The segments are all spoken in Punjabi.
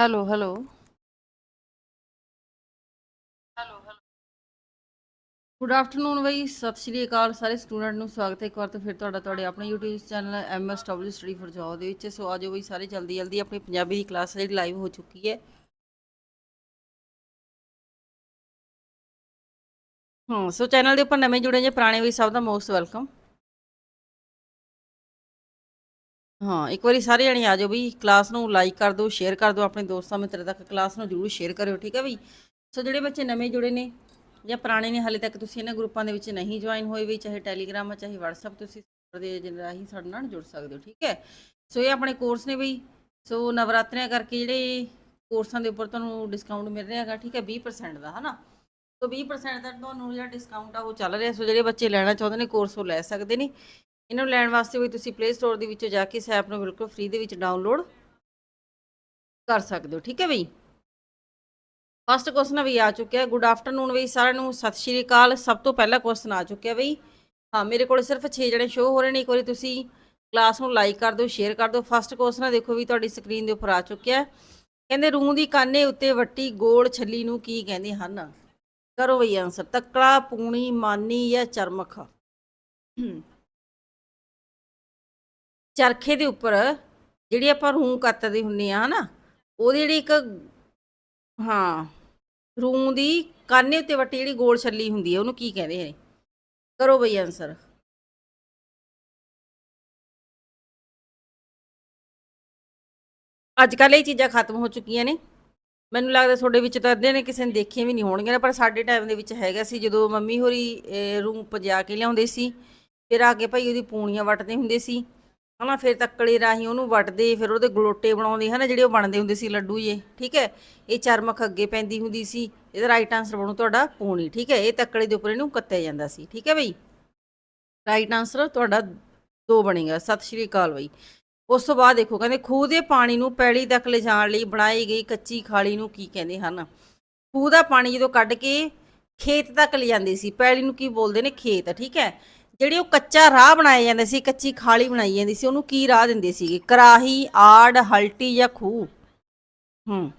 Hello hello. ਗੁੱਡ ਆਫਟਰਨੂਨ ਬਈ, ਸਤਿ ਸ਼੍ਰੀ ਅਕਾਲ ਸਾਰੇ ਸਟੂਡੈਂਟ ਨੂੰ, ਸਵਾਗਤ ਹੈ ਇੱਕ ਵਾਰ ਤੋਂ ਫਿਰ ਤੁਹਾਡਾ, ਤੁਹਾਡੇ ਆਪਣੇ YouTube channel MSW study for job ਦੇ ਵਿੱਚ। ਸੋ ਆਜੋ ਬਈ ਸਾਰੇ ਜਲਦੀ ਜਲਦੀ ਆਪਣੀ ਪੰਜਾਬੀ ਦੀ ਕਲਾਸ ਜਿਹੜੀ ਲਾਈਵ ਹੋ ਚੁੱਕੀ ਹੈ। ਹਾਂ ਸੋ ਚੈਨਲ ਦੇ ਉੱਪਰ ਨਵੇਂ ਜੁੜੇ ਜੇ ਪੁਰਾਣੇ ਵੀ ਸਭ ਦਾ ਮੋਸਟ ਵੈਲਕਮ ਹਾਂ, ਇੱਕ ਵਾਰੀ ਸਾਰੇ ਜਣੇ ਆ ਜਾਓ ਬਈ ਕਲਾਸ ਨੂੰ ਲਾਈਕ ਕਰ ਦਿਓ ਸ਼ੇਅਰ ਕਰ ਦਿਓ, ਆਪਣੇ ਦੋਸਤਾਂ ਮਿੱਤਰਾਂ ਤੱਕ ਕਲਾਸ ਨੂੰ ਜਰੂਰ ਸ਼ੇਅਰ ਕਰਿਓ, ਠੀਕ ਹੈ ਬਈ? ਸੋ ਜਿਹੜੇ ਬੱਚੇ ਨਵੇਂ ਜੁੜੇ ਨੇ ਜਾਂ ਪੁਰਾਣੇ ਨੇ, ਹਾਲੇ ਤੱਕ ਤੁਸੀਂ ਇਹਨਾਂ ਗਰੁੱਪਾਂ ਦੇ ਵਿੱਚ ਨਹੀਂ ਜੁਆਇਨ ਹੋਏ ਵੀ ਚਾਹੇ ਟੈਲੀਗ੍ਰਾਮ ਆ, ਚਾਹੇ WhatsApp, ਤੁਸੀਂ ਦੇ ਰਾਹੀਂ ਸਾਡੇ ਨਾਲ ਜੁੜ ਸਕਦੇ ਹੋ, ਠੀਕ ਹੈ? ਸੋ ਇਹ ਆਪਣੇ ਕੋਰਸ ਨੇ ਬਈ, ਸੋ ਨਵਰਾਤਰਿਆਂ ਕਰਕੇ ਜਿਹੜੇ ਕੋਰਸਾਂ ਦੇ ਉੱਪਰ ਤੁਹਾਨੂੰ ਡਿਸਕਾਊਂਟ ਮਿਲ ਰਿਹਾ ਹੈਗਾ, ਠੀਕ ਹੈ? 20% ਦਾ, ਹਨਾ? ਸੋ 20% ਦਾ ਤੁਹਾਨੂੰ ਜਿਹੜਾ ਡਿਸਕਾਊਂਟ ਆ, ਉਹ ਚੱਲ ਰਿਹਾ। ਸੋ ਜਿਹੜੇ ਬੱਚੇ ਲੈਣਾ ਚਾਹੁੰਦੇ ਨੇ ਕੋਰਸ ਉਹ ਲੈ ਸਕਦੇ ਨੇ। ਇਹਨਾਂ ਨੂੰ ਲੈਣ ਵਾਸਤੇ ਵੀ ਤੁਸੀਂ ਪਲੇ ਸਟੋਰ ਦੇ ਵਿੱਚੋਂ ਜਾ ਕੇ ਇਸ ਐਪ ਨੂੰ ਬਿਲਕੁਲ ਫ੍ਰੀ ਦੇ ਵਿੱਚ ਡਾਊਨਲੋਡ ਕਰ ਸਕਦੇ ਹੋ, ਠੀਕ ਹੈ ਬਈ? ਫਸਟ ਕੁਐਸਚਨ ਵੀ ਆ ਚੁੱਕਿਆ ਗੁੱਡ ਆਫਟਰਨੂਨ ਬਈ ਸਾਰਿਆਂ ਨੂੰ। ਸਤਿ ਸ਼੍ਰੀ ਅਕਾਲ। ਸਭ ਤੋਂ ਪਹਿਲਾ ਕੁਐਸਚਨ ਆ ਚੁੱਕਿਆ ਬਈ। ਹਾਂ, ਮੇਰੇ ਕੋਲ ਸਿਰਫ 6 ਜਣੇ ਸ਼ੋ ਹੋ ਰਹੇ ਨੇ। ਇੱਕ ਵਾਰੀ ਤੁਸੀਂ ਕਲਾਸ ਨੂੰ ਲਾਈਕ ਕਰ ਦਿਓ ਸ਼ੇਅਰ ਕਰ ਦਿਓ। ਫਸਟ ਕੁਐਸਚਨ ਦੇਖੋ ਵੀ ਤੁਹਾਡੀ ਸਕਰੀਨ ਦੇ ਉੱਪਰ ਆ ਚੁੱਕਿਆ ਕਹਿੰਦੇ, ਰੂੰ ਦੀ ਕਾਨੇ ਉੱਤੇ ਵੱਟੀ ਗੋਲ ਛੱਲੀ ਨੂੰ ਕੀ ਕਹਿੰਦੇ ਹਨ? ਕਰੋ ਬਈ ਆਨਸਰ ਤੱਕੜਾ, ਪੂਣੀ, ਮਾਨੀ ਜਾਂ ਚਰਮਖ। ਚਰਖੇ ਦੇ ਉੱਪਰ ਜਿਹੜੀ ਆਪਾਂ ਰੂੰ ਕੱਤਦੇ ਹੁੰਨੇ ਆ ਹਨਾ ਉਹਦੀ ਜਿਹੜੀ ਇੱਕ ਹਾਂ ਰੂੰ ਦੀ ਕਾਨੇ ਉੱਤੇ ਵੱਟੀ ਜਿਹੜੀ ਗੋਲ ਛੱਲੀ ਹੁੰਦੀ ਹੈ ਉਹਨੂੰ ਕੀ ਕਹਿੰਦੇ ਨੇ? ਕਰੋ ਬਈ ਆਨਸਰ ਅੱਜ ਕੱਲ੍ਹ ਇਹ ਚੀਜ਼ਾਂ ਖਤਮ ਹੋ ਚੁੱਕੀਆਂ ਨੇ। ਮੈਨੂੰ ਲੱਗਦਾ ਤੁਹਾਡੇ ਵਿੱਚ ਤਾਂ ਅੱਧੇ ਨੇ ਕਿਸੇ ਨੇ ਦੇਖੀਆਂ ਵੀ ਨਹੀਂ ਹੋਣਗੀਆਂ ਪਰ ਸਾਡੇ ਟਾਈਮ ਦੇ ਵਿੱਚ ਹੈਗਾ ਸੀ ਜਦੋਂ ਮੰਮੀ ਹੋਰੀ ਅਹ, ਰੂੰ ਪਜਾ ਕੇ ਲਿਆਉਂਦੇ ਸੀ ਫਿਰ ਆ ਕੇ ਭਾਈ ਉਹਦੀ ਪੂਣੀਆਂ ਵੱਟਦੇ ਹੁੰਦੇ ਸੀ। ਹਨਾ, ਫਿਰ ਤੱਕੜੇ ਰਾਹੀਂ ਉਹਨੂੰ ਵੱਟਦੇ, ਫਿਰ ਉਹਦੇ ਗਲੋਟੇ ਬਣਾਉਂਦੇ ਹਨਾ, ਜਿਹੜੇ ਉਹ ਬਣਦੇ ਹੁੰਦੇ ਸੀ ਲੱਡੂ ਜੇ ਠੀਕ ਹੈ? ਇਹ ਚਰਮਖ ਅੱਗੇ ਪੈਂਦੀ ਹੁੰਦੀ ਸੀ, ਇਹਦਾ ਰਾਈਟ ਆਨਸਰ ਬਣੂ ਤੁਹਾਡਾ ਪੂਣੀ, ਠੀਕ ਹੈ? ਇਹ ਤੱਕੜੇ ਦੇ ਉੱਪਰ ਇਹਨੂੰ ਕੱਤਿਆ ਜਾਂਦਾ ਸੀ, ਠੀਕ ਹੈ ਬਈ? ਰਾਈਟ ਆਨਸਰ ਤੁਹਾਡਾ ਦੋ ਬਣੇਗਾ, ਸਤਿ ਸ਼੍ਰੀ ਅਕਾਲ ਬਈ। ਉਸ ਤੋਂ ਬਾਅਦ ਦੇਖੋ, ਕਹਿੰਦੇ ਖੂਹ ਦੇ ਪਾਣੀ ਨੂੰ ਪੈਲੀ ਤੱਕ ਲਿਜਾਣ ਲਈ ਬਣਾਈ ਗਈ ਕੱਚੀ ਖਾਲੀ ਨੂੰ ਕੀ ਕਹਿੰਦੇ ਹਨ? ਖੂਹ ਦਾ ਪਾਣੀ ਜਦੋਂ ਕੱਢ ਕੇ ਖੇਤ ਤੱਕ ਲਿਜਾਂਦੇ ਸੀ, ਪੈਲੀ ਨੂੰ ਕੀ ਬੋਲਦੇ ਨੇ? ਖੇਤ, ਠੀਕ ਹੈ? ਜਿਹੜੇ ਉਹ ਕੱਚਾ ਰਾਹ ਬਣਾਏ ਜਾਂਦਾ ਸੀ, ਕੱਚੀ ਖਾਲੀ ਬਣਾਈ ਜਾਂਦੀ ਸੀ, ਉਹਨੂੰ ਕੀ ਰਾਹ ਦਿੰਦੇ ਸੀਗੇ? ਕਰਾਹੀ, ਆੜ, ਹਲਟੀ ਜਾਂ ਖੂਹ? ਹੂੰ।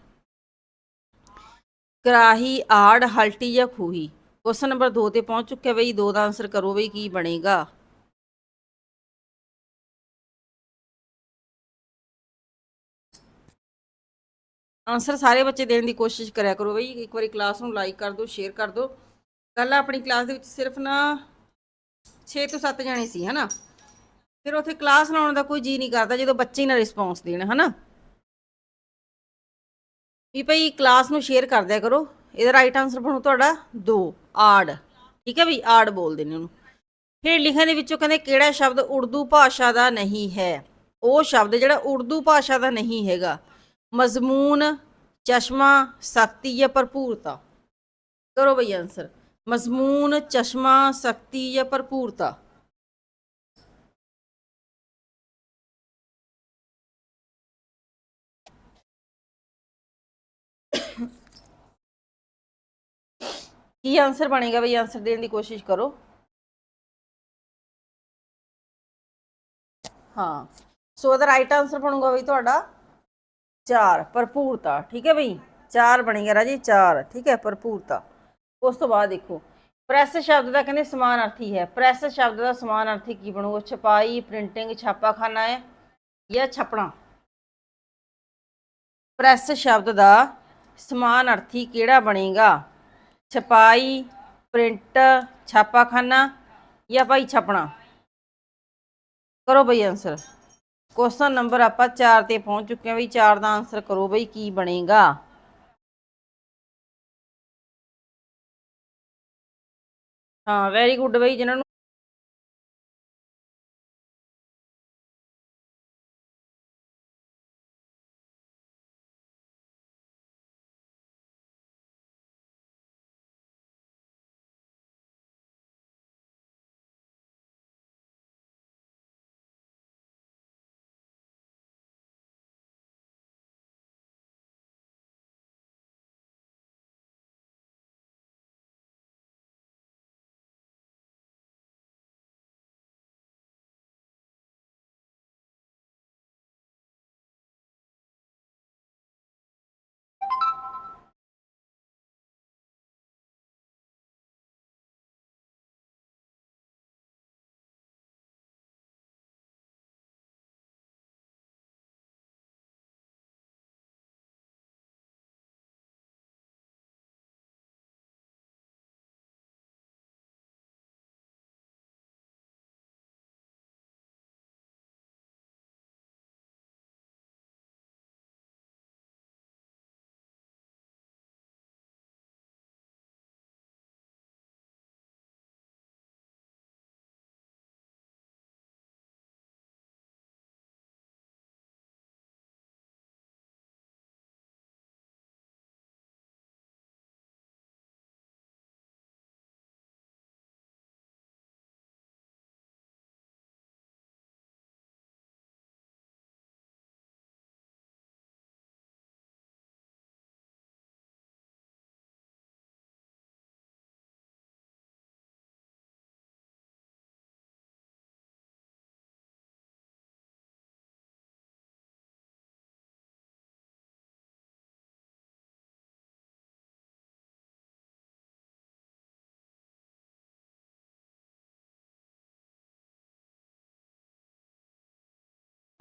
ਕਰਾਹੀ, ਆੜ, ਹਲਟੀ ਜਾਂ ਖੂਹੀ? ਕੁਐਸਚਨ ਨੰਬਰ 2 ਤੇ ਪਹੁੰਚ ਚੁੱਕਿਆ ਬਈ 2 ਦਾ ਆਨਸਰ ਕਰੋ ਬਈ, ਕੀ ਬਣੇਗਾ? ਆਨਸਰ ਸਾਰੇ ਬੱਚੇ ਦੇਣ ਦੀ ਕੋਸ਼ਿਸ਼ ਕਰਿਆ ਕਰੋ ਬਈ, ਇੱਕ ਵਾਰੀ ਕਲਾਸ ਨੂੰ ਲਾਈਕ ਕਰ ਦਿਓ ਸ਼ੇਅਰ ਕਰ ਦਿਓ। ਕੱਲ ਆਪਣੀ ਕਲਾਸ ਦੇ ਵਿੱਚ ਸਿਰਫ ਨਾ 6 ਤੋਂ 7 ਜਾਣੇ ਸੀ, ਹਨਾ? ਫਿਰ ਉੱਥੇ ਕਲਾਸ ਲਾਉਣ ਦਾ ਕੋਈ ਜੀ ਨਹੀਂ ਕਰਦਾ, ਜਦੋਂ ਬੱਚੇ ਹੀ ਨਾ ਰਿਸਪੌਂਸ ਦੇਣ, ਹਨਾ? ਵੀ ਭਈ ਕਲਾਸ ਨੂੰ ਸ਼ੇਅਰ ਕਰ ਦਿਆ ਕਰੋ, ਇਹਦਾ ਰਾਈਟ ਆਨਸਰ ਬਣੂ ਤੁਹਾਡਾ 2 ਆੜ। ਠੀਕ ਹੈ ਵੀ ਆੜ ਬੋਲਦੇ ਨੇ ਉਹਨੂੰ। ਫਿਰ ਲਿਖਣ ਦੇ ਵਿੱਚੋਂ ਕਹਿੰਦੇ, ਕਿਹੜਾ ਸ਼ਬਦ ਉਰਦੂ ਭਾਸ਼ਾ ਦਾ ਨਹੀਂ ਹੈ? ਉਹ ਸ਼ਬਦ ਜਿਹੜਾ ਉਰਦੂ ਭਾਸ਼ਾ ਦਾ ਨਹੀਂ ਹੈਗਾ। ਮਜ਼ਮੂਨ, ਚਸ਼ਮਾ, ਸਖਤੀ ਜਾਂ ਭਰਪੂਰਤਾ। ਕਰੋ ਬਈ ਆਨਸਰ ਮਜ਼ਮੂਨ, ਚਸ਼ਮਾ, ਸਖਤੀ ਜਾਂ ਭਰਪੂਰਤਾ? ਕੀ ਆਨਸਰ ਬਣੇਗਾ ਬਈ? ਆਨਸਰ ਦੇਣ ਦੀ ਕੋਸ਼ਿਸ਼ ਕਰੋ। ਹਾਂ। ਸੋ ਇਹਦਾ ਰਾਈਟ ਆਨਸਰ ਬਣੂਗਾ ਬਈ ਤੁਹਾਡਾ 4 ਭਰਪੂਰਤਾ। ਠੀਕ ਹੈ ਬਈ? 4 ਬਣੇਗਾ ਰਾਜੀ 4 ਠੀਕ ਹੈ, ਭਰਪੂਰਤਾ। ਉਸ ਤੋਂ ਬਾਅਦ ਦੇਖੋ ਪ੍ਰੈਸ ਸ਼ਬਦ ਦਾ ਕਹਿੰਦੇ ਸਮਾਨ ਅਰਥੀ ਹੈ। ਪ੍ਰੈਸ ਸ਼ਬਦ ਦਾ ਸਮਾਨ ਅਰਥੀ ਕੀ ਬਣੂਗਾ ਛਪਾਈ ਪ੍ਰਿੰਟਿੰਗ ਛਾਪਾਖਾਨਾ ਹੈ ਜਾਂ ਛਪਣਾ? ਪ੍ਰੈਸ ਸ਼ਬਦ ਦਾ ਸਮਾਨ ਅਰਥੀ ਕਿਹੜਾ ਬਣੇਗਾ? ਛਪਾਈ ਪ੍ਰਿੰਟ ਛਾਪਾਖਾਨਾ ਜਾਂ ਭਾਈ ਛਪਣਾ? ਕਰੋ ਬਈ ਆਨਸਰ ਕੁਐਸਚਨ ਨੰਬਰ ਆਪਾਂ 4 ਤੇ ਪਹੁੰਚ ਚੁੱਕੇ ਹਾਂ ਬਈ 4 ਦਾ ਆਨਸਰ ਕਰੋ ਬਈ, ਕੀ ਬਣੇਗਾ? ਹਾਂ ਵੈਰੀ ਗੁੱਡ ਬਈ ਜਿਨ੍ਹਾਂ ਨੂੰ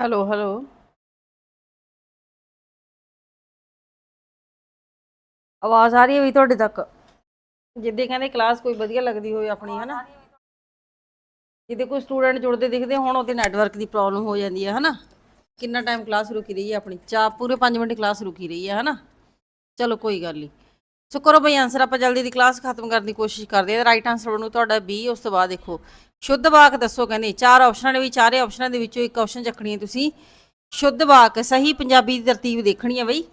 ਹੈਲੋ ਹੈਲੋ ਆਵਾਜ਼ ਆ ਰਹੀ ਹੈ ਵੀ ਤੁਹਾਡੇ ਤੱਕ? ਜਿੱਦੇ ਕਹਿੰਦੇ ਕਲਾਸ ਕੋਈ ਵਧੀਆ ਲੱਗਦੀ ਹੋਵੇ ਆਪਣੀ ਹਨਾ? ਜਿੱਦੇ ਕੋਈ ਸਟੂਡੈਂਟ ਜੁੜਦੇ ਦਿਖਦੇ ਹੁਣ ਉਹਦੇ ਨੈਟਵਰਕ ਦੀ ਪ੍ਰੋਬਲਮ ਹੋ ਜਾਂਦੀ ਹੈ ਹਨਾ? ਕਿੰਨਾ ਟਾਈਮ ਕਲਾਸ ਰੁਕੀ ਰਹੀ ਹੈ ਆਪਣੀ? ਚਾ ਪੂਰੇ 5 ਮਿੰਟ ਕਲਾਸ ਰੁਕੀ ਰਹੀ ਹੈ ਹਨਾ? ਚਲੋ ਕੋਈ ਗੱਲ ਨਹੀਂ। ਸੋ ਕਰੋ ਬਈ ਆਨਸਰ ਆਪਾਂ ਜਲਦੀ ਦੀ ਕਲਾਸ ਖਤਮ ਕਰਨ ਦੀ ਕੋਸ਼ਿਸ਼ ਕਰਦੇ ਹਾਂ। ਰਾਈਟ ਆਨਸਰ ਬਣੂ ਤੁਹਾਡਾ B ਉਸ ਤੋਂ ਬਾਅਦ ਦੇਖੋ। ਸ਼ੁੱਧ ਵਾਕ ਦੱਸੋ ਕਹਿੰਦੇ, ਚਾਰ ਆਪਸ਼ਨਾਂ ਨੇ ਵੀ, ਚਾਰੇ ਆਪਸ਼ਨਾਂ ਦੇ ਵਿੱਚੋਂ ਇੱਕ ਆਪਸ਼ਨ ਚੱਕਣੀ ਹੈ ਤੁਸੀਂ। ਸ਼ੁੱਧ ਵਾਕ, ਸਹੀ ਪੰਜਾਬੀ ਦੀ ਤਰਤੀਬ ਦੇਖਣੀ ਹੈ ਬਈ।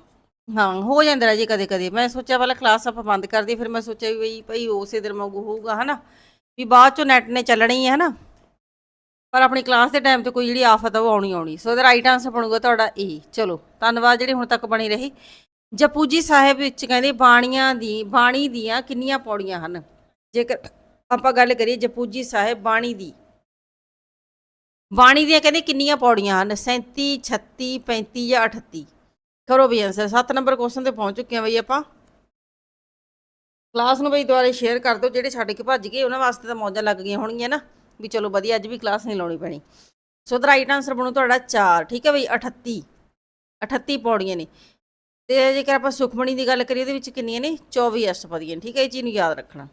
ਹਾਂ, ਹੋ ਜਾਂਦਾ ਜੀ ਕਦੇ ਕਦੇ ਮੈਂ ਸੋਚਿਆ ਪਹਿਲਾਂ ਕਲਾਸ ਆਪਾਂ ਬੰਦ ਕਰ ਦਈਏ, ਫਿਰ ਮੈਂ ਸੋਚਿਆ ਵੀ ਬਈ ਭਈ ਉਸੇ ਦਿਨ ਵਾਂਗੂ ਹੋਊਗਾ, ਹਨਾ? ਵੀ ਬਾਅਦ ਚੋਂ ਨੈਟ ਨੇ ਚੱਲਣੀ ਹੈ, ਹਨਾ? ਪਰ ਆਪਣੀ ਕਲਾਸ ਦੇ ਟਾਈਮ ਤੇ ਕੋਈ ਜਿਹੜੀ ਆਫਤ ਆ, ਉਹ ਆਉਣੀ ਆਉਣੀ। ਸੋ ਇਹਦਾ ਰਾਈਟ ਆਨਸਰ ਬਣੂਗਾ ਤੁਹਾਡਾ ਏ ਚਲੋ, ਧੰਨਵਾਦ ਜਿਹੜੇ ਹੁਣ ਤੱਕ ਬਣੀ ਰਹੀ। ਜਪੂਜੀ ਸਾਹਿਬ ਵਿੱਚ ਕਹਿੰਦੇ, ਬਾਣੀਆਂ ਦੀ, ਬਾਣੀ ਦੀਆਂ ਕਿੰਨੀਆਂ ਪੌੜੀਆਂ ਹਨ? ਜੇਕਰ ਆਪਾਂ ਗੱਲ ਕਰੀਏ ਜਪੂਜੀ ਸਾਹਿਬ ਬਾਣੀ ਦੀ। ਬਾਣੀ ਦੀਆਂ ਕਹਿੰਦੇ ਕਿੰਨੀਆਂ ਪੌੜੀਆਂ ਹਨ? 37 36 35 ਜਾਂ 38 ਕਰੋ ਵੀ ਆਨਸਰ 7 ਨੰਬਰ ਕੁਐਸਚਨ ਤੇ ਪਹੁੰਚ ਚੁੱਕੇ ਹਾਂ ਬਈ ਆਪਾਂ। ਕਲਾਸ ਨੂੰ ਬਈ ਦੁਬਾਰੇ ਸ਼ੇਅਰ ਕਰ ਦਿਓ, ਜਿਹੜੇ ਛੱਡ ਕੇ ਭੱਜ ਗਏ, ਉਹਨਾਂ ਵਾਸਤੇ ਤਾਂ ਮੌਜਾਂ ਲੱਗ ਗਈਆਂ ਹੋਣਗੀਆਂ ਨਾ। ਵੀ ਚਲੋ ਵਧੀਆ, ਅੱਜ ਵੀ ਕਲਾਸ ਨਹੀਂ ਲਾਉਣੀ ਪੈਣੀ। ਸੋ ਦਾ ਰਾਈਟ ਆਨਸਰ ਬਣੂ ਤੁਹਾਡਾ 4 ਠੀਕ ਹੈ ਬਈ? 38 38 ਪੌੜੀਆਂ ਨੇ। ਤੇ ਜੇਕਰ ਆਪਾਂ ਸੁਖਮਣੀ ਦੀ ਗੱਲ ਕਰੀਏ ਉਹਦੇ ਵਿੱਚ ਕਿੰਨੀਆਂ ਨੇ? 24 ਅਸ਼ਟਪਦੀਆਂ ਨੇ, ਠੀਕ ਹੈ ਇਹ ਚੀਜ਼ ਨੂੰ ਯਾਦ ਰੱਖਣਾ।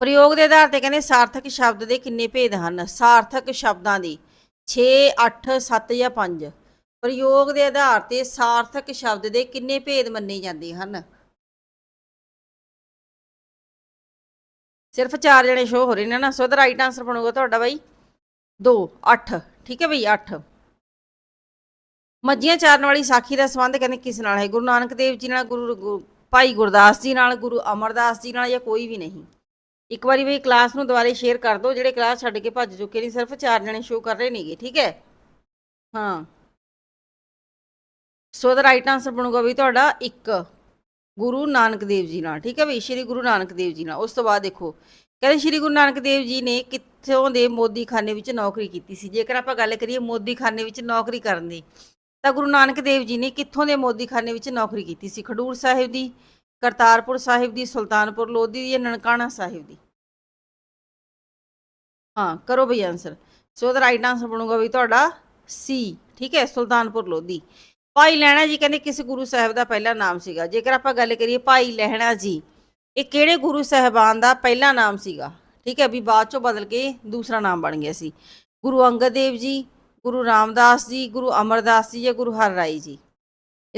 ਪ੍ਰਯੋਗ ਦੇ ਆਧਾਰ ਤੇ ਕਹਿੰਦੇ ਸਾਰਥਕ ਸ਼ਬਦ ਦੇ ਕਿੰਨੇ ਭੇਦ ਹਨ? ਸਾਰਥਕ ਸ਼ਬਦਾਂ ਦੇ 6 8 7 ਜਾਂ 5 ਪ੍ਰਯੋਗ ਦੇ ਆਧਾਰ ਤੇ ਸਾਰਥਕ ਸ਼ਬਦ ਦੇ ਕਿੰਨੇ ਭੇਦ ਮੰਨੇ ਜਾਂਦੇ ਹਨ? ਸਿਰਫ ਚਾਰ ਜਣੇ ਸ਼ੋ ਹੋ ਰਹੇ ਨੇ ਨਾ, ਸੋ ਦਾ ਰਾਈਟ ਆਨਸਰ ਬਣੂਗਾ ਤੁਹਾਡਾ ਬਾਈ। 2 8 ਠੀਕ ਹੈ ਬਈ 8 ਮੱਝੀਆਂ ਚਾਰਨ ਵਾਲੀ ਸਾਖੀ ਦਾ ਸੰਬੰਧ ਕਹਿੰਦੇ ਕਿਸ ਨਾਲ ਹੈ? ਗੁਰੂ ਨਾਨਕ ਦੇਵ ਜੀ ਨਾਲ, ਗੁਰੂ ਗੁਰੂ- ਭਾਈ ਗੁਰਦਾਸ ਜੀ ਨਾਲ, ਗੁਰੂ ਅਮਰਦਾਸ ਜੀ ਨਾਲ ਜਾਂ ਕੋਈ ਵੀ ਨਹੀਂ? ਇੱਕ ਵਾਰੀ ਵੀ ਕਲਾਸ ਨੂੰ ਦੁਬਾਰੇ ਸ਼ੇਅਰ ਕਰ ਦਿਓ, ਜਿਹੜੇ ਕਲਾਸ ਛੱਡ ਕੇ ਭੱਜ ਚੁੱਕੇ ਨੇ, ਸਿਰਫ ਚਾਰ ਜਣੇ ਸ਼ੋ ਕਰ ਰਹੇ ਨੇਗੇ, ਠੀਕ ਹੈ? ਹਾਂ। ਸੋ ਦਾ ਰਾਈਟ ਆਨਸਰ ਬਣੂਗਾ ਵੀ ਤੁਹਾਡਾ 1 ਗੁਰੂ ਨਾਨਕ ਦੇਵ ਜੀ ਨਾਲ, ਠੀਕ ਹੈ ਵੀ? ਸ਼੍ਰੀ ਗੁਰੂ ਨਾਨਕ ਦੇਵ ਜੀ ਨਾਲ। ਉਸ ਤੋਂ ਬਾਅਦ ਦੇਖੋ, ਕਹਿੰਦੇ ਸ਼੍ਰੀ ਗੁਰੂ ਨਾਨਕ ਦੇਵ ਜੀ ਨੇ ਕਿੱਥੋਂ ਦੇ ਮੋਦੀਖਾਨੇ ਵਿੱਚ ਨੌਕਰੀ ਕੀਤੀ ਸੀ? ਜੇਕਰ ਆਪਾਂ ਗੱਲ ਕਰੀਏ ਮੋਦੀਖਾਨੇ ਵਿੱਚ ਨੌਕਰੀ ਕਰਨ ਦੀ, ਤਾਂ ਗੁਰੂ ਨਾਨਕ ਦੇਵ ਜੀ ਨੇ ਕਿੱਥੋਂ ਦੇ ਮੋਦੀਖਾਨੇ ਵਿੱਚ ਨੌਕਰੀ ਕੀਤੀ ਸੀ? ਖਡੂਰ ਸਾਹਿਬ ਦੀ ਕਰਤਾਰਪੁਰ ਸਾਹਿਬ ਦੀ, ਸੁਲਤਾਨਪੁਰ ਲੋਧੀ ਦੀ ਜਾਂ ਨਨਕਾਣਾ ਸਾਹਿਬ ਦੀ? ਹਾਂ, ਕਰੋ ਬਈ ਆਨਸਰ ਸੋ ਦਾ ਰਾਈਟ ਆਨਸਰ ਬਣੂਗਾ ਵੀ ਤੁਹਾਡਾ ਸੀ ਠੀਕ ਹੈ? ਸੁਲਤਾਨਪੁਰ ਲੋਧੀ। ਭਾਈ ਲਹਿਣਾ ਜੀ ਕਹਿੰਦੇ ਕਿਸ ਗੁਰੂ ਸਾਹਿਬ ਦਾ ਪਹਿਲਾ ਨਾਮ ਸੀਗਾ? ਜੇਕਰ ਆਪਾਂ ਗੱਲ ਕਰੀਏ ਭਾਈ ਲਹਿਣਾ ਜੀ, ਇਹ ਕਿਹੜੇ ਗੁਰੂ ਸਾਹਿਬਾਨ ਦਾ ਪਹਿਲਾ ਨਾਮ ਸੀਗਾ? ਠੀਕ ਹੈ, ਵੀ ਬਾਅਦ ਚੋਂ ਬਦਲ ਕੇ ਦੂਸਰਾ ਨਾਮ ਬਣ ਗਿਆ ਸੀ। ਗੁਰੂ ਅੰਗਦ ਦੇਵ ਜੀ, ਗੁਰੂ ਰਾਮਦਾਸ ਜੀ, ਗੁਰੂ ਅਮਰਦਾਸ ਜੀ ਜਾਂ ਗੁਰੂ ਹਰਰਾਏ ਜੀ?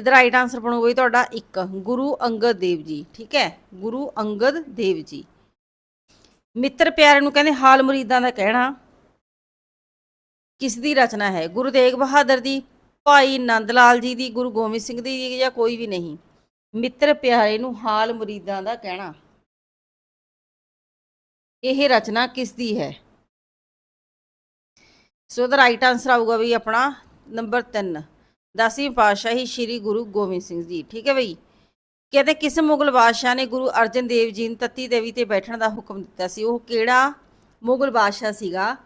ਇਹਦਾ ਰਾਈਟ ਆਨਸਰ ਬਣੂਗਾ ਜੀ ਤੁਹਾਡਾ 1 ਗੁਰੂ ਅੰਗਦ ਦੇਵ ਜੀ, ਠੀਕ ਹੈ? ਗੁਰੂ ਅੰਗਦ ਦੇਵ ਜੀ। ਮਿੱਤਰ ਪਿਆਰੇ ਨੂੰ ਕਹਿੰਦੇ ਹਾਲ ਮੁਰੀਦਾਂ ਦਾ ਕਹਿਣਾ। ਕਿਸ ਦੀ ਰਚਨਾ ਹੈ? ਗੁਰੂ ਤੇਗ ਬਹਾਦਰ ਦੀ, ਭਾਈ ਨੰਦ ਲਾਲ ਜੀ ਦੀ, ਗੁਰੂ ਗੋਬਿੰਦ ਸਿੰਘ ਦੀ ਜਾਂ ਕੋਈ ਵੀ ਨਹੀਂ? ਮਿੱਤਰ ਪਿਆਰੇ ਨੂੰ ਹਾਲ ਮੁਰੀਦਾਂ ਦਾ ਕਹਿਣਾ। ਇਹ ਰਚਨਾ ਕਿਸ ਦੀ ਹੈ? ਸੋ ਦਾ ਰਾਈਟ ਆਨਸਰ ਆਊਗਾ ਵੀ ਆਪਣਾ ਨੰਬਰ 3 ਦਸਵੀਂ ਪਾਤਸ਼ਾਹੀ ਸ੍ਰੀ ਗੁਰੂ ਗੋਬਿੰਦ ਸਿੰਘ ਜੀ, ਠੀਕ ਹੈ ਬਈ? ਕਹਿੰਦੇ ਕਿਸ ਮੁਗਲ ਬਾਦਸ਼ਾਹ ਨੇ ਗੁਰੂ ਅਰਜਨ ਦੇਵ ਜੀ ਨੂੰ ਤੱਤੀ ਦੇਵੀ ਤੇ ਬੈਠਣ ਦਾ ਹੁਕਮ ਦਿੱਤਾ ਸੀ? ਉਹ ਕਿਹੜਾ ਮੁਗਲ ਬਾਦਸ਼ਾਹ ਸੀਗਾ?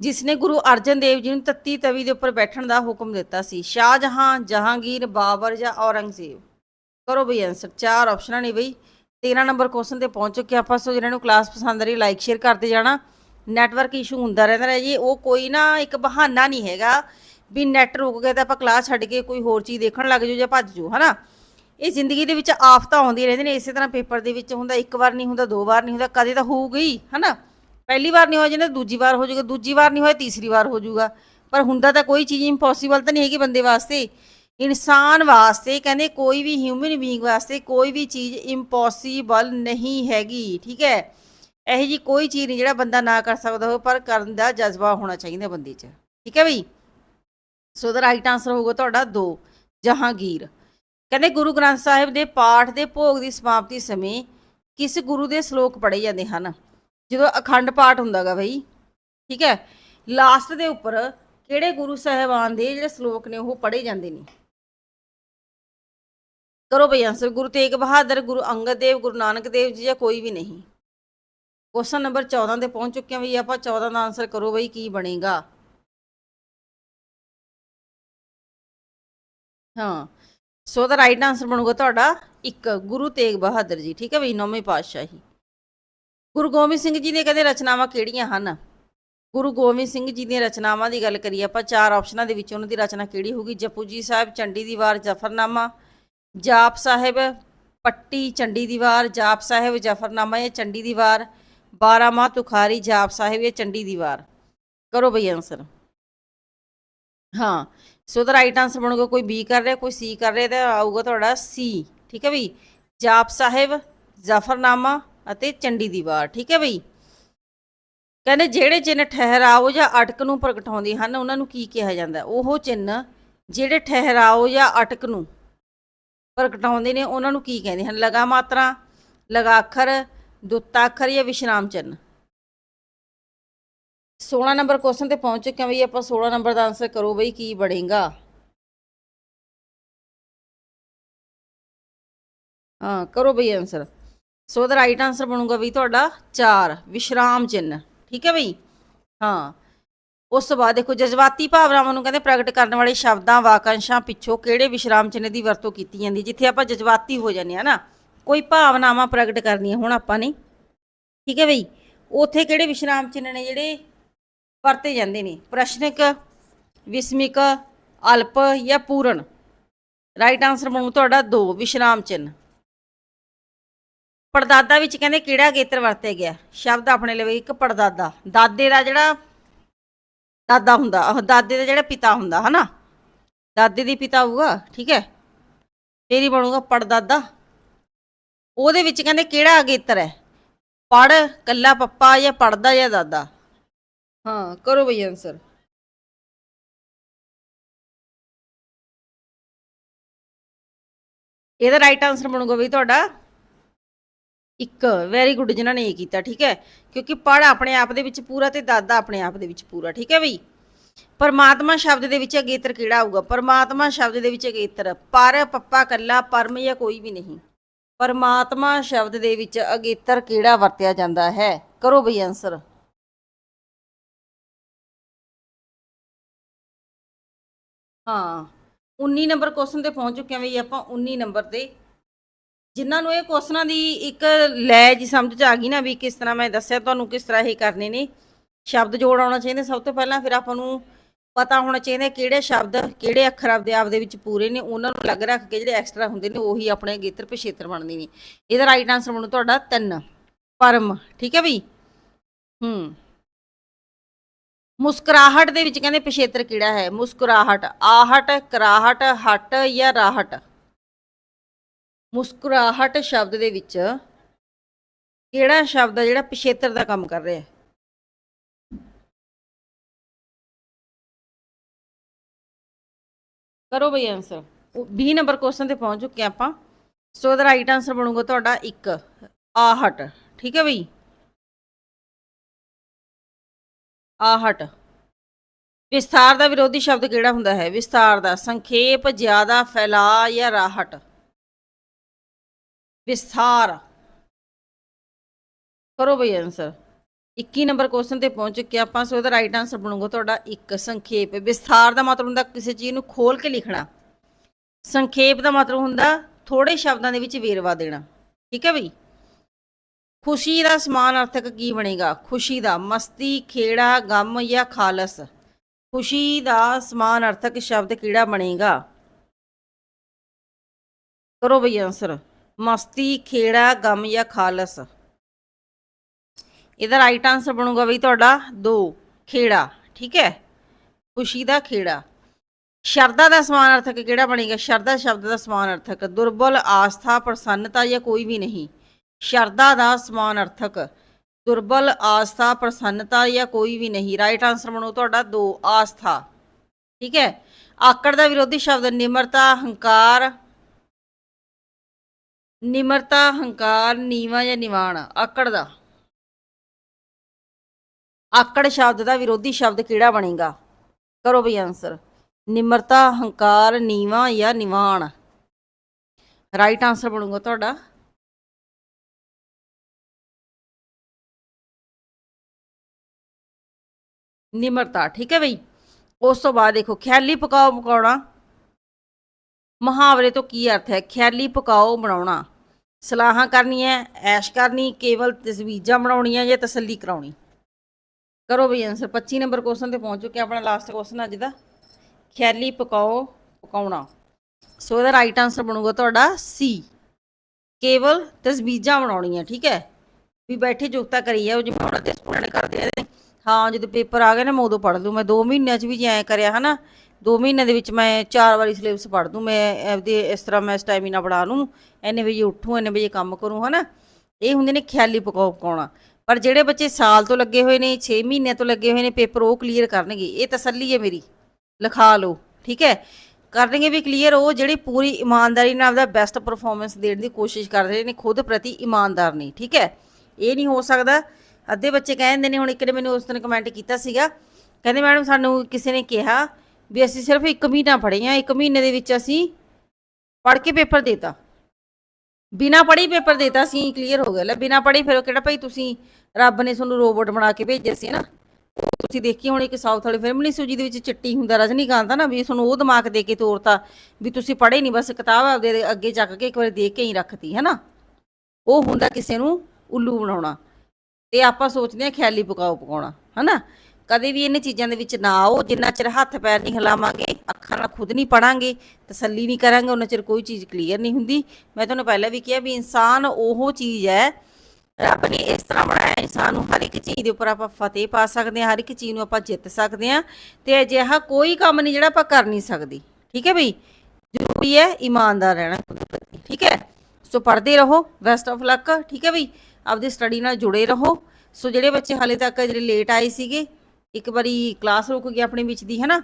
ਜਿਸ ਨੇ ਗੁਰੂ ਅਰਜਨ ਦੇਵ ਜੀ ਨੂੰ ਤੱਤੀ ਤਵੀ ਦੇ ਉੱਪਰ ਬੈਠਣ ਦਾ ਹੁਕਮ ਦਿੱਤਾ ਸੀ? ਸ਼ਾਹਜਹਾਂ, ਜਹਾਂਗੀਰ, ਬਾਬਰ ਜਾਂ ਔਰੰਗਜ਼ੇਬ? ਕਰੋ ਬਈ ਆਨਸਰ ਚਾਰ ਆਪਸ਼ਨਾਂ ਨੇ ਬਈ। 13 ਨੰਬਰ ਕੁਐਸਚਨ ਤੇ ਪਹੁੰਚ ਚੁੱਕੇ ਆਪਾਂ, ਸੋ ਜਿਹਨਾਂ ਨੂੰ ਕਲਾਸ ਪਸੰਦ ਆ ਰਹੀ ਲਾਈਕ ਸ਼ੇਅਰ ਕਰਦੇ ਜਾਣਾ। ਨੈਟਵਰਕ ਇਸ਼ੂ ਹੁੰਦਾ ਰਹਿੰਦਾ ਹੈ ਜੀ। ਉਹ ਕੋਈ ਨਾ ਇੱਕ ਬਹਾਨਾ ਨਹੀਂ ਹੈਗਾ। ਵੀ ਨੈਟ ਰੁਕ ਗਿਆ ਤਾਂ ਆਪਾਂ ਕਲਾਸ ਛੱਡ ਕੇ ਕੋਈ ਹੋਰ ਚੀਜ਼ ਦੇਖਣ ਲੱਗ ਜਾਓ ਜਾਂ ਭੱਜ ਜਾਓ, ਹਨਾ? ਇਹ ਜ਼ਿੰਦਗੀ ਦੇ ਵਿੱਚ ਆਫਤਾਂ ਆਉਂਦੀਆਂ ਰਹਿੰਦੀਆਂ ਨੇ, ਇਸੇ ਤਰ੍ਹਾਂ ਪੇਪਰ ਦੇ ਵਿੱਚ ਹੁੰਦਾ, ਇੱਕ ਵਾਰ ਨਹੀਂ ਹੁੰਦਾ, ਦੋ ਵਾਰ ਨਹੀਂ ਹੁੰਦਾ, ਕਦੇ ਤਾਂ ਹੋਊਗਾ ਹੋਊਗੀ ਹਨਾ? ਪਹਿਲੀ ਵਾਰ ਨਹੀਂ ਹੋ ਜਾਂਦਾ, ਦੂਜੀ ਵਾਰ ਹੋ ਜਾਊਗਾ, ਦੂਜੀ ਵਾਰ ਨਹੀਂ ਹੋਇਆ, ਤੀਸਰੀ ਵਾਰ ਹੋ ਜਾਊਗਾ। ਪਰ ਹੁੰਦਾ ਤਾਂ ਕੋਈ ਚੀਜ਼ ਇੰਪੋਸੀਬਲ ਤਾਂ ਨਹੀਂ ਹੈਗੀ ਬੰਦੇ ਵਾਸਤੇ। ਇਨਸਾਨ ਵਾਸਤੇ, ਕਹਿੰਦੇ ਕੋਈ ਵੀ ਹਿਊਮਨ ਬੀਇੰਗ ਵਾਸਤੇ ਕੋਈ ਵੀ ਚੀਜ਼ ਇੰਪੋਸੀਬਲ ਨਹੀਂ ਹੈਗੀ, ਠੀਕ ਹੈ? ਇਹੋ ਜੀ ਕੋਈ ਚੀਜ਼ ਨਹੀਂ ਜਿਹੜਾ ਬੰਦਾ ਨਾ ਕਰ ਸਕਦਾ ਹੋਵੇ, ਪਰ ਕਰਨ ਦਾ ਜਜ਼ਬਾ ਹੋਣਾ ਚਾਹੀਦਾ ਬੰਦੇ 'ਚ, ਠੀਕ ਹੈ ਬਈ? ਸੋ ਦਾ ਰਾਈਟ ਆਨਸਰ ਹੋਊਗਾ ਤੁਹਾਡਾ 2 ਜਹਾਂਗੀਰ। ਕਹਿੰਦੇ ਗੁਰੂ ਗ੍ਰੰਥ ਸਾਹਿਬ ਦੇ ਪਾਠ ਦੇ ਭੋਗ ਦੀ ਸਮਾਪਤੀ ਸਮੇਂ ਕਿਸ ਗੁਰੂ ਦੇ ਸ਼ਲੋਕ ਪੜ੍ਹੇ ਜਾਂਦੇ ਹਨ? ਜਦੋਂ ਅਖੰਡ ਪਾਠ ਹੁੰਦਾਗਾ ਬਈ, ਠੀਕ ਹੈ? ਲਾਸਟ ਦੇ ਉੱਪਰ ਕਿਹੜੇ ਗੁਰੂ ਸਾਹਿਬਾਨ ਦੇ ਜਿਹੜੇ ਸ਼ਲੋਕ ਨੇ ਉਹ ਪੜ੍ਹੇ ਜਾਂਦੇ ਨੇ? ਕਰੋ ਬਈ ਆਨਸਰ ਗੁਰੂ ਤੇਗ ਬਹਾਦਰ, ਗੁਰੂ ਅੰਗਦ ਦੇਵ, ਗੁਰੂ ਨਾਨਕ ਦੇਵ ਜੀ ਜਾਂ ਕੋਈ ਵੀ ਨਹੀਂ। ਕੁਐਸਚਨ ਨੰਬਰ 14 ਤੇ ਪਹੁੰਚ ਚੁੱਕੇ ਹਾਂ ਬਈ, ਆਪਾਂ 14 ਦਾ ਆਨਸਰ ਕਰੋ ਬਈ ਕੀ ਬਣੇਗਾ। ਹਾਂ। ਸੋ ਦਾ ਰਾਈਟ ਆਨਸਰ ਬਣੂਗਾ ਤੁਹਾਡਾ ਇੱਕ ਗੁਰੂ ਤੇਗ ਬਹਾਦਰ ਜੀ, ਠੀਕ ਹੈ ਬਈ ਨੌਵੇਂ ਪਾਤਸ਼ਾਹੀ। ਗੁਰੂ ਗੋਬਿੰਦ ਸਿੰਘ ਜੀ ਨੇ ਕਹਿੰਦੇ ਰਚਨਾਵਾਂ ਕਿਹੜੀਆਂ ਹਨ? ਗੁਰੂ ਗੋਬਿੰਦ ਸਿੰਘ ਜੀ ਦੀਆਂ ਰਚਨਾਵਾਂ ਦੀ ਗੱਲ ਕਰੀਏ ਆਪਾਂ, ਚਾਰ ਆਪਸ਼ਨਾਂ ਦੇ ਵਿੱਚ ਉਹਨਾਂ ਦੀ ਰਚਨਾ ਕਿਹੜੀ ਹੋਊਗੀ? ਜਪੂ ਜੀ ਸਾਹਿਬ, ਚੰਡੀ ਦੀ ਵਾਰ ਜ਼ਫਰਨਾਮਾ। ਜਾਪ ਸਾਹਿਬ, ਪੱਟੀ, ਚੰਡੀ ਦੀ ਵਾਰ ਜਾਪ ਸਾਹਿਬ, ਜ਼ਫਰਨਾਮਾ ਜਾਂ ਚੰਡੀ ਦੀ ਵਾਰ ਬਾਰਾਮਾ ਤੁਖਾਰੀ, ਜਾਪ ਸਾਹਿਬ ਜਾਂ ਚੰਡੀ ਦੀ ਵਾਰ ਕਰੋ ਬਈ ਆਨਸਰ ਹਾਂ। ਸੋ ਦਾ ਰਾਈਟ ਆਨਸਰ ਬਣੂਗਾ ਕੋਈ ਬੀ ਕਰ ਰਿਹਾ, ਕੋਈ ਸੀ ਕਰ ਰਿਹਾ ਤਾਂ ਆਊਗਾ ਤੁਹਾਡਾ ਸੀ ਠੀਕ ਹੈ ਬਈ? ਜਾਪ ਸਾਹਿਬ, ਜ਼ਫਰਨਾਮਾ ਅਤੇ ਚੰਡੀ ਦੀ ਵਾਰ, ਠੀਕ ਹੈ ਬਈ? ਕਹਿੰਦੇ ਜਿਹੜੇ ਚਿੰਨ ਠਹਿਰਾਓ ਜਾਂ ਅਟਕ ਨੂੰ ਪ੍ਰਗਟਾਉਂਦੇ ਹਨ, ਉਹਨਾਂ ਨੂੰ ਕੀ ਕਿਹਾ ਜਾਂਦਾ? ਉਹ ਚਿੰਨ ਜਿਹੜੇ ਠਹਿਰਾਓ ਜਾਂ ਅਟਕ ਨੂੰ ਪ੍ਰਗਟਾਉਂਦੇ ਨੇ, ਉਹਨਾਂ ਨੂੰ ਕੀ ਕਹਿੰਦੇ ਹਨ? ਲਗਾ ਮਾਤਰਾ ਲਗਾਖਰ ਦੁੱਤਾਖਰ ਜਾਂ ਵਿਸ਼ਰਾਮ ਚਿੰਨ 16 ਨੰਬਰ ਕੁਐਸਚਨ ਤੇ ਪਹੁੰਚ ਚੁੱਕੇ ਹਾਂ ਬਈ, ਆਪਾਂ 16 ਨੰਬਰ ਦਾ ਆਨਸਰ ਕਰੋ ਬਈ, ਕੀ ਬਣੇਗਾ? ਹਾਂ, ਕਰੋ ਬਈ ਆਨਸਰ ਸੋ ਦਾ ਰਾਈਟ ਆਨਸਰ ਬਣੂਗਾ ਬਈ ਤੁਹਾਡਾ 4 ਵਿਸ਼ਰਾਮ ਚਿੰਨ ਠੀਕ ਹੈ ਬਈ? ਹਾਂ। ਉਸ ਤੋਂ ਬਾਅਦ ਦੇਖੋ, ਜਜ਼ਬਾਤੀ ਭਾਵਨਾਵਾਂ ਨੂੰ ਕਹਿੰਦੇ ਪ੍ਰਗਟ ਕਰਨ ਵਾਲੇ ਸ਼ਬਦਾਂ, ਵਾਕਾਂਸ਼ਾਂ ਪਿੱਛੋਂ ਕਿਹੜੇ ਵਿਸ਼ਰਾਮ ਚਿੰਨ ਦੀ ਵਰਤੋਂ ਕੀਤੀ ਜਾਂਦੀ? ਜਿੱਥੇ ਆਪਾਂ ਜਜ਼ਬਾਤੀ ਹੋ ਜਾਂਦੇ ਆ ਨਾ, ਕੋਈ ਭਾਵਨਾਵਾਂ ਪ੍ਰਗਟ ਕਰਨੀਆਂ, ਹੁਣ ਆਪਾਂ ਨੇ, ਠੀਕ ਹੈ ਬਈ? ਉਥੇ ਕਿਹੜੇ ਵਿਸ਼ਰਾਮ ਚਿੰਨ ਨੇ ਜਿਹੜੇ ਵਰਤੇ ਜਾਂਦੇ ਨੇ। ਪ੍ਰਸ਼ਨਿਕ, ਵਿਸਮਿਕ, ਅਲਪ ਜਾਂ ਪੂਰਨ। ਰਾਈਟ ਆਨਸਰ ਬਣੂ ਤੁਹਾਡਾ 2 ਵਿਸ਼ਰਾਮ ਚਿੰਨ ਪੜਦਾਦਾ ਵਿੱਚ ਕਹਿੰਦੇ ਕਿਹੜਾ ਗੇਤਰ ਵਰਤੇ ਗਿਆ? ਸ਼ਬਦ ਆਪਣੇ ਲਈ ਇੱਕ ਪੜਦਾਦਾ। ਦਾਦੇ ਦਾ ਜਿਹੜਾ ਦਾਦਾ ਹੁੰਦਾ ਉਹ ਦਾਦੇ ਦਾ ਜਿਹੜਾ ਪਿਤਾ ਹੁੰਦਾ, ਹਨਾ? ਦਾਦੇ ਦੀ ਪਿਤਾ ਹੋਊਗਾ, ਠੀਕ ਹੈ? ਤੇਰੀ ਬਣੂਗਾ ਪੜਦਾਦਾ। ਉਹਦੇ ਵਿੱਚ ਕਹਿੰਦੇ ਕਿਹੜਾ ਅਗੇਤਰ ਹੈ? ਪੜ, ਕੱਲਾ ਪੱਪਾ ਜਾਂ ਪੜਦਾ ਜਾਂ ਦਾਦਾ? ਹਾਂ, ਕਰੋ ਬਈ ਆਨਸਰ ਇਹਦਾ ਰਾਈਟ ਆਨਸਰ ਬਣੂਗਾ ਬਈ ਤੁਹਾਡਾ। ਇੱਕ ਵੈਰੀ ਗੁੱਡ ਜਿਨ੍ਹਾਂ ਨੇ ਇਹ ਕੀਤਾ, ਠੀਕ ਹੈ? ਕਿਉਂਕਿ ਪੜ ਆਪਣੇ ਆਪ ਦੇ ਵਿੱਚ ਪੂਰਾ ਤੇ ਦਾਦਾ ਆਪਣੇ ਆਪ ਦੇ ਵਿੱਚ ਪੂਰਾ, ਠੀਕ ਹੈ ਬਈ? ਪਰਮਾਤਮਾ ਸ਼ਬਦ ਦੇ ਵਿੱਚ ਅਗੇਤਰ ਕਿਹੜਾ ਆਊਗਾ? ਪਰਮਾਤਮਾ ਸ਼ਬਦ ਦੇ ਵਿੱਚ ਅਗੇਤਰ। ਪਰ, ਪੱਪਾ, ਕੱਲਾ, ਪਰਮ ਜਾਂ ਕੋਈ ਵੀ ਨਹੀਂ। ਪਰਮਾਤਮਾ ਸ਼ਬਦ ਦੇ ਵਿੱਚ ਅਗੇਤਰ ਕਿਹੜਾ ਵਰਤਿਆ ਜਾਂਦਾ ਹੈ? ਕਰੋ ਬਈ ਆਨਸਰ ਹਾਂ 19 ਨੰਬਰ ਕੁਐਸਚਨ ਤੇ ਪਹੁੰਚ ਚੁੱਕੇ ਹਾਂ ਬਈ ਆਪਾਂ 19 ਨੰਬਰ ਤੇ। ਜਿਨ੍ਹਾਂ ਨੂੰ ਇਹ ਕੁਐਸਚਨਾਂ ਦੀ ਇੱਕ ਲੈ ਜੀ ਸਮਝ ਚ ਆ ਗਈ ਨਾ ਵੀ ਕਿਸ ਤਰ੍ਹਾਂ ਮੈਂ ਦੱਸਿਆ, ਤੁਹਾਨੂੰ ਕਿਸ ਤਰ੍ਹਾਂ ਇਹ ਕਰਨੇ ਨੇ। ਸ਼ਬਦ ਜੋੜ ਆਉਣਾ ਚਾਹੀਦਾ ਸਭ ਤੋਂ ਪਹਿਲਾਂ, ਫਿਰ ਆਪਾਂ ਨੂੰ ਪਤਾ ਹੋਣਾ ਚਾਹੀਦਾ ਕਿਹੜੇ ਸ਼ਬਦ, ਕਿਹੜੇ ਅੱਖਰ ਆਪਦੇ ਆਪ ਦੇ ਵਿੱਚ ਪੂਰੇ ਨੇ, ਉਹਨਾਂ ਨੂੰ ਅਲੱਗ ਰੱਖ ਕੇ ਜਿਹੜੇ ਐਕਸਟਰਾ ਹੁੰਦੇ ਨੇ, ਉਹੀ ਆਪਣੇ ਗੇਤਰ ਪਿਛੇਤਰ ਬਣਦੇ ਨੇ। ਇਹਦਾ ਰਾਈਟ ਆਨਸਰ ਬਣੂ ਤੁਹਾਡਾ 3 ਪਰਮ, ਠੀਕ ਹੈ ਬਈ? ਹੂੰ। ਮੁਸਕਰਾਹਟ ਦੇ ਵਿੱਚ ਕਹਿੰਦੇ ਪਿਛੇਤਰ ਕਿਹੜਾ ਹੈ? ਮੁਸਕਰਾਹਟ, ਆਹਟ, ਕਰਾਹਟ, ਹਟ ਜਾਂ ਰਾਹਟ? ਮੁਸਕਰਾਹਟ ਸ਼ਬਦ ਦੇ ਵਿੱਚ ਕਿਹੜਾ ਸ਼ਬਦ ਹੈ ਜਿਹੜਾ ਪਿਛੇਤਰ ਦਾ ਕੰਮ ਕਰ ਰਿਹਾ ਹੈ? ਕਰੋ ਬਈ ਆਨਸਰ 20 ਨੰਬਰ ਕੁਐਸਚਨ ਤੇ ਪਹੁੰਚ ਚੁੱਕੇ ਹਾਂ ਆਪਾਂ। ਸੋ ਦਾ ਰਾਈਟ ਆਨਸਰ ਬਣੂਗਾ ਤੁਹਾਡਾ 1 ਆਹਟ। ਠੀਕ ਹੈ ਬਈ? ਆਹਟ ਵਿਸਥਾਰ ਦਾ ਵਿਰੋਧੀ ਸ਼ਬਦ ਕਿਹੜਾ ਹੁੰਦਾ ਹੈ? ਵਿਸਥਾਰ ਦਾ ਸੰਖੇਪ ਜ਼ਿਆਦਾ ਫੈਲਾ ਜਾਂ ਰਾਹਟ। ਵਿਸਥਾਰ। ਕਰੋ ਬਈ ਆਨਸਰ 21 ਨੰਬਰ ਕੁਐਸਚਨ ਤੇ ਪਹੁੰਚ ਚੁੱਕੇ ਆਪਾਂ, ਸੋ ਇਹਦਾ ਰਾਈਟ ਆਨਸਰ ਬਣੂਗਾ ਤੁਹਾਡਾ ਇੱਕ ਸੰਖੇਪ। ਵਿਸਥਾਰ ਦਾ ਮਤਲਬ ਹੁੰਦਾ ਕਿਸੇ ਚੀਜ਼ ਨੂੰ ਖੋਲ ਕੇ ਲਿਖਣਾ। ਸੰਖੇਪ ਦਾ ਮਤਲਬ ਹੁੰਦਾ ਥੋੜੇ ਸ਼ਬਦਾਂ ਦੇ ਵਿੱਚ ਵੇਰਵਾ ਦੇਣਾ। ਠੀਕ ਹੈ ਬਈ? ਖੁਸ਼ੀ ਦਾ ਸਮਾਨ ਅਰਥਕ ਕੀ ਬਣੇਗਾ? ਖੁਸ਼ੀ ਦਾ ਮਸਤੀ, ਖੇੜਾ, ਗਮ ਜਾਂ ਖਾਲਸ? ਖੁਸ਼ੀ ਦਾ ਸਮਾਨ ਅਰਥਕ ਸ਼ਬਦ ਕਿਹੜਾ ਬਣੇਗਾ? ਕਰੋ ਬਈ ਆਨਸਰ ਮਸਤੀ, ਖੇੜਾ, ਗਮ ਜਾਂ ਖਾਲਸ? ਇਹਦਾ ਰਾਈਟ ਆਨਸਰ ਬਣੂਗਾ ਬਈ ਤੁਹਾਡਾ 2 ਖੇੜਾ, ਠੀਕ ਹੈ? ਖੁਸ਼ੀ ਦਾ ਖੇੜਾ। ਸ਼ਰਦਾ ਦਾ ਸਮਾਨ ਅਰਥਕ ਕਿਹੜਾ ਬਣੇਗਾ? ਸ਼ਰਦਾ ਸ਼ਬਦ ਦਾ ਸਮਾਨ ਅਰਥਕ ਦੁਰਬਲ, ਆਸਥਾ, ਪ੍ਰਸੰਨਤਾ ਜਾਂ ਕੋਈ ਵੀ ਨਹੀਂ। ਸ਼ਰਧਾ ਦਾ ਸਮਾਨ ਅਰਥਕ। ਦੁਰਬਲ ਆਸਥਾ, ਪ੍ਰਸੰਨਤਾ ਜਾਂ ਕੋਈ ਵੀ ਨਹੀਂ। ਰਾਈਟ ਆਨਸਰ ਬਣੂ ਤੁਹਾਡਾ 2 ਆਸਥਾ। ਠੀਕ ਹੈ? ਆਕੜ ਦਾ ਵਿਰੋਧੀ ਸ਼ਬਦ ਨਿਮਰਤਾ, ਹੰਕਾਰ। ਨਿਮਰਤਾ, ਹੰਕਾਰ, ਨੀਵਾ ਜਾਂ ਨਿਵਾਣ। ਆਕੜ ਦਾ। ਆਕੜ ਸ਼ਬਦ ਦਾ ਵਿਰੋਧੀ ਸ਼ਬਦ ਕਿਹੜਾ ਬਣੇਗਾ? ਕਰੋ ਬਈ ਆਨਸਰ ਨਿਮਰਤਾ, ਹੰਕਾਰ, ਨੀਵਾ ਜਾਂ ਨਿਵਾਣ। ਰਾਈਟ ਆਨਸਰ ਬਣੂਗਾ ਤੁਹਾਡਾ। ਨਿਮਰਤਾ, ਠੀਕ ਹੈ ਬਈ? ਉਸ ਤੋਂ ਬਾਅਦ ਦੇਖੋ, ਖਿਆਲੀ ਪਕਾਓ ਪਕਾਉਣਾ। ਮੁਹਾਵਰੇ ਤੋਂ ਕੀ ਅਰਥ ਹੈ? ਖਿਆਲੀ ਪਕਾਓ ਬਣਾਉਣਾ। ਸਲਾਹਾਂ ਕਰਨੀਆਂ, ਐਸ਼ ਕਰਨੀ, ਕੇਵਲ ਤਸਵੀਜ਼ਾਂ ਬਣਾਉਣੀਆਂ ਜਾਂ ਤਸੱਲੀ ਕਰਾਉਣੀ? ਕਰੋ ਬਈ ਆਨਸਰ 25 ਨੰਬਰ ਕੁਐਸਚਨ ਤੇ ਪਹੁੰਚ ਚੁੱਕੇ ਆਪਣਾ ਲਾਸਟ ਕੁਐਸਚਨ ਅੱਜ ਦਾ। ਖਿਆਲੀ ਪਕਾਓ ਪਕਾਉਣਾ। ਸੋ ਇਹਦਾ ਰਾਈਟ ਆਨਸਰ ਬਣੂਗਾ ਤੁਹਾਡਾ ਸੀ ਕੇਵਲ ਤਸਬੀਜਾਂ ਬਣਾਉਣੀਆਂ, ਠੀਕ ਹੈ? ਵੀ ਬੈਠੇ ਜੁਗਤਾ ਕਰੀ ਆ ਉਹ ਜਿਵੇਂ ਹੁਣ ਦੇ ਸਟੂਡੈਂਟ ਕਰਦੇ ਆ ਹਾਂ, ਜਦੋਂ ਪੇਪਰ ਆ ਗਏ ਨਾ, ਮੈਂ ਉਦੋਂ ਪੜ੍ਹ ਲੂ ਮੈਂ 2 ਮਹੀਨਿਆਂ 'ਚ ਵੀ ਜੇ ਐਂ ਕਰਿਆ, ਹਨਾ? 2 ਮਹੀਨਿਆਂ ਦੇ ਵਿੱਚ ਮੈਂ ਚਾਰ ਵਾਰੀ ਸਿਲੇਬਸ ਪੜ੍ਹ ਦੂੰ ਮੈਂ ਆਪਦੇ ਇਸ ਤਰ੍ਹਾਂ ਮੈਂ ਸਟੈਮਿਨਾ ਬਣਾ ਲੂੰ ਇੰਨੇ ਵਜੇ ਉੱਠੂੰ, ਇੰਨੇ ਵਜੇ ਕੰਮ ਕਰੂੰ, ਹਨਾ? ਇਹ ਹੁੰਦੇ ਨੇ ਖਿਆਲੀ ਪਕਾਉ ਪਕਾਉਣਾ। ਪਰ ਜਿਹੜੇ ਬੱਚੇ ਸਾਲ ਤੋਂ ਲੱਗੇ ਹੋਏ ਨੇ 6 ਮਹੀਨਿਆਂ ਤੋਂ ਲੱਗੇ ਹੋਏ ਨੇ, ਪੇਪਰ ਉਹ ਕਲੀਅਰ ਕਰਨਗੇ। ਇਹ ਤਸੱਲੀ ਹੈ ਮੇਰੀ। ਲਿਖਾ ਲਓ, ਠੀਕ ਹੈ? ਕਰਨਗੇ ਵੀ ਕਲੀਅਰ, ਉਹ ਜਿਹੜੇ ਪੂਰੀ ਇਮਾਨਦਾਰੀ ਨਾਲ ਆਪਦਾ ਬੈਸਟ ਪਰਫਾਰਮੈਂਸ ਦੇਣ ਦੀ ਕੋਸ਼ਿਸ਼ ਕਰ ਰਹੇ ਨੇ, ਖੁਦ ਪ੍ਰਤੀ ਇਮਾਨਦਾਰ ਨੇ, ਠੀਕ ਹੈ? ਇਹ ਨਹੀਂ ਹੋ ਸਕਦਾ ਅੱਧੇ ਬੱਚੇ ਕਹਿੰਦੇ ਨੇ, ਹੁਣ ਇੱਕ ਨੇ ਮੈਨੂੰ ਉਸ ਦਿਨ ਕਮੈਂਟ ਕੀਤਾ ਸੀਗਾ। ਕਹਿੰਦੇ, ਮੈਡਮ, ਸਾਨੂੰ ਕਿਸੇ ਨੇ ਕਿਹਾ ਵੀ ਅਸੀਂ ਸਿਰਫ 1 ਮਹੀਨਾ ਪੜ੍ਹੇ ਆ 1 ਮਹੀਨੇ ਦੇ ਵਿੱਚ ਅਸੀਂ ਪੜ੍ਹ ਕੇ ਪੇਪਰ ਦੇਤਾ। ਬਿਨਾ ਪੜ੍ਹੀ ਪੇਪਰ ਦੇਤਾ ਸੀ ਕਲੀਅਰ ਹੋ ਗਿਆ ਲੈ, ਬਿਨਾ ਪੜ੍ਹੀ ਫਿਰ ਉਹ ਕਿਹੜਾ ਭਾਈ ਤੁਸੀਂ ਰੱਬ ਨੇ ਤੁਹਾਨੂੰ ਰੋਬੋਟ ਬਣਾ ਕੇ ਭੇਜਿਆ ਸੀ ਨਾ ਤੁਸੀਂ ਦੇਖੀ ਹੁਣ ਇੱਕ ਸਾਊਥ ਵਾਲੀ ਫਿਲਮ ਨਹੀਂ ਸੀ, ਜਿਹਦੇ ਵਿੱਚ ਚਿੱਟੀ ਹੁੰਦਾ, ਰਜਨੀਕਾਂਤ ਆ ਨਾ, ਵੀ ਤੁਹਾਨੂੰ ਉਹ ਦਿਮਾਗ ਦੇ ਕੇ ਤੋਰਤਾ ਵੀ ਤੁਸੀਂ ਪੜ੍ਹੇ ਨਹੀਂ ਬਸ ਕਿਤਾਬ ਆਪਦੇ ਅੱਗੇ ਚੱਕ ਕੇ ਇੱਕ ਵਾਰੀ ਦੇਖ ਕੇ ਹੀ ਰੱਖਤੀ ਹੈ ਨਾ ਉਹ ਹੁੰਦਾ ਕਿਸੇ ਨੂੰ ਉੱਲੂ ਬਣਾਉਣਾ। ਤੇ ਆਪਾਂ ਸੋਚਦੇ ਹਾਂ ਖਿਆਲੀ ਪਕਾਓ ਪਕਾਉਣਾ, ਹਨਾ? ਕਦੇ ਵੀ ਇਹਨਾਂ ਚੀਜ਼ਾਂ ਦੇ ਵਿੱਚ ਨਾ ਆਓ, ਜਿੰਨਾ ਚਿਰ ਹੱਥ ਪੈਰ ਨਹੀਂ ਹਿਲਾਵਾਂਗੇ, ਅੱਖਾਂ ਨਾਲ ਖੁਦ ਨਹੀਂ ਪੜਾਂਗੇ, ਤਸੱਲੀ ਨਹੀਂ ਕਰਾਂਗੇ, ਉਹਨਾਂ ਚਿਰ ਕੋਈ ਚੀਜ਼ ਕਲੀਅਰ ਨਹੀਂ ਹੁੰਦੀ। ਮੈਂ ਤੁਹਾਨੂੰ ਪਹਿਲਾਂ ਵੀ ਕਿਹਾ ਵੀ ਇਨਸਾਨ ਉਹ ਚੀਜ਼ ਹੈ, ਰੱਬ ਨੇ ਇਸ ਤਰ੍ਹਾਂ ਬਣਾਇਆ, ਇਨਸਾਨ ਨੂੰ ਹਰ ਇੱਕ ਚੀਜ਼ ਦੇ ਉੱਪਰ ਆਪਾਂ ਫਤਿਹ ਪਾ ਸਕਦੇ ਹਾਂ, ਹਰ ਇੱਕ ਚੀਜ਼ ਨੂੰ ਆਪਾਂ ਜਿੱਤ ਸਕਦੇ ਹਾਂ, ਤੇ ਅਜਿਹਾ ਕੋਈ ਕੰਮ ਨਹੀਂ ਜਿਹੜਾ ਆਪਾਂ ਕਰ ਨਹੀਂ ਸਕਦੇ, ਠੀਕ ਹੈ ਬਈ? ਜ਼ਰੂਰੀ ਹੈ ਇਮਾਨਦਾਰ ਰਹਿਣਾ ਠੀਕ ਹੈ? ਸੋ ਪੜ੍ਹਦੇ ਰਹੋ ਬੈਸਟ ਆਫ ਲੱਕ ਠੀਕ ਹੈ ਬਈ? ਆਪਦੀ ਸਟੱਡੀ ਨਾਲ ਜੁੜੇ ਰਹੋ। ਸੋ ਜਿਹੜੇ ਬੱਚੇ ਹਾਲੇ ਤੱਕ ਜਿਹੜੇ ਲੇਟ ਆਏ ਸੀਗੇ, ਇੱਕ ਵਾਰੀ ਕਲਾਸ ਰੁਕ ਗਈ ਆਪਣੇ ਵਿੱਚ ਦੀ ਹੈ ਨਾ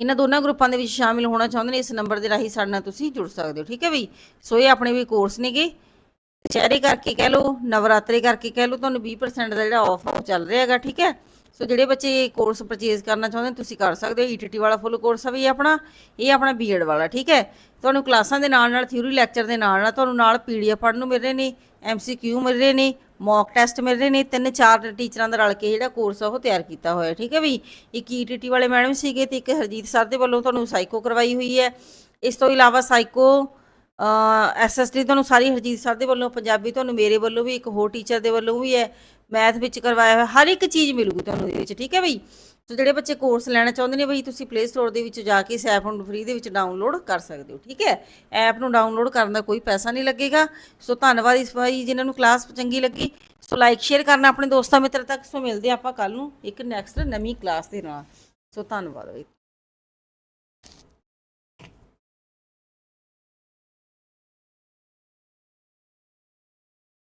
ਇਹਨਾਂ ਦੋਨਾਂ ਗਰੁੱਪਾਂ ਦੇ ਵਿੱਚ ਸ਼ਾਮਿਲ ਹੋਣਾ ਚਾਹੁੰਦੇ ਨੇ, ਇਸ ਨੰਬਰ ਦੇ ਰਾਹੀਂ ਸਾਡੇ ਨਾਲ ਤੁਸੀਂ ਜੁੜ ਸਕਦੇ ਹੋ, ਠੀਕ ਹੈ ਬਈ? ਸੋ ਇਹ ਆਪਣੇ ਵੀ ਕੋਰਸ ਨੇਗੇ। ਚਿਹਰੇ ਕਰਕੇ ਕਹਿ ਲਓ, ਨਵਰਾਤਰੇ ਕਰਕੇ ਕਹਿ ਲਓ, ਤੁਹਾਨੂੰ 20% ਦਾ ਜਿਹੜਾ ਆਫਰ ਚੱਲ ਰਿਹਾ ਹੈਗਾ, ਠੀਕ ਹੈ? ਸੋ ਜਿਹੜੇ ਬੱਚੇ ਕੋਰਸ ਪਰਚੇਜ਼ ਕਰਨਾ ਚਾਹੁੰਦੇ ਨੇ, ਤੁਸੀਂ ਕਰ ਸਕਦੇ ਹੋ। ਈਟੀਟੀ ਵਾਲਾ ਫੁੱਲ ਕੋਰਸ ਆ ਵੀ ਆਪਣਾ, ਇਹ ਆਪਣਾ ਬੀਐਡ ਵਾਲਾ, ਠੀਕ ਹੈ? ਤੁਹਾਨੂੰ ਕਲਾਸਾਂ ਦੇ ਨਾਲ ਨਾਲ ਥਿਊਰੀ ਲੈਕਚਰ ਦੇ ਨਾਲ ਨਾਲ ਤੁਹਾਨੂੰ ਨਾਲ ਪੀਡੀਐਫ ਪੜ੍ਹਨ ਨੂੰ ਮਿਲ ਰਹੇ ਨੇ ਐਮਸੀਕਿਊ ਮਿਲ ਰਹੇ ਨੇ ਮੌਕ ਟੈਸਟ ਮਿਲ ਰਹੇ ਨੇ, ਤਿੰਨ ਚਾਰ ਟੀਚਰਾਂ ਦਾ ਰਲ ਕੇ ਜਿਹੜਾ ਕੋਰਸ ਆ, ਉਹ ਤਿਆਰ ਕੀਤਾ ਹੋਇਆ, ਠੀਕ ਹੈ ਵੀ? ਇੱਕ ਈਟੀਟੀ ਵਾਲੇ ਮੈਡਮ ਸੀਗੇ ਤੇ ਇੱਕ ਹਰਜੀਤ ਸਰ ਦੇ ਵੱਲੋਂ ਤੁਹਾਨੂੰ ਸਾਈਕੋ ਕਰਵਾਈ ਹੋਈ ਹੈ। ਇਸ ਤੋਂ ਇਲਾਵਾ ਸਾਈਕੋ ਐਸਐਸਟੀ ਤੁਹਾਨੂੰ ਸਾਰੀ ਹਰਜੀਤ ਸਰ ਦੇ ਵੱਲੋਂ, ਪੰਜਾਬੀ ਤੁਹਾਨੂੰ ਮੇਰੇ ਵੱਲੋਂ ਵੀ, ਇੱਕ ਹੋਰ ਟੀਚਰ ਦੇ ਵੱਲੋਂ ਵੀ ਹੈ। ਮੈਥ ਵਿੱਚ ਕਰਵਾਇਆ ਹੋਇਆ, ਹਰ ਇੱਕ ਚੀਜ਼ ਮਿਲੂਗੀ ਤੁਹਾਨੂੰ ਇਹਦੇ ਵਿੱਚ, ਠੀਕ ਹੈ ਬਈ? ਸੋ ਜਿਹੜੇ ਬੱਚੇ ਕੋਰਸ ਲੈਣਾ ਚਾਹੁੰਦੇ ਨੇ ਬਈ, ਤੁਸੀਂ ਪਲੇ ਸਟੋਰ ਦੇ ਵਿੱਚ ਜਾ ਕੇ ਇਸ ਐਪ ਨੂੰ ਫ੍ਰੀ ਦੇ ਵਿੱਚ ਡਾਊਨਲੋਡ ਕਰ ਸਕਦੇ ਹੋ, ਠੀਕ ਹੈ? ਐਪ ਨੂੰ ਡਾਊਨਲੋਡ ਕਰਨ ਦਾ ਕੋਈ ਪੈਸਾ ਨਹੀਂ ਲੱਗੇਗਾ। ਸੋ ਧੰਨਵਾਦ ਇਸ ਭਾਈ ਜਿਨ੍ਹਾਂ ਨੂੰ ਕਲਾਸ ਚੰਗੀ ਲੱਗੀ। ਸੋ ਲਾਈਕ ਸ਼ੇਅਰ ਕਰਨਾ ਆਪਣੇ ਦੋਸਤਾਂ ਮਿੱਤਰ ਤੱਕ। ਸੋ ਮਿਲਦੇ ਹਾਂ ਆਪਾਂ ਕੱਲ ਨੂੰ ਇੱਕ ਨੈਕਸਟ ਨਵੀਂ ਕਲਾਸ ਦੇ ਨਾਲ। ਸੋ ਧੰਨਵਾਦ ਬਈ।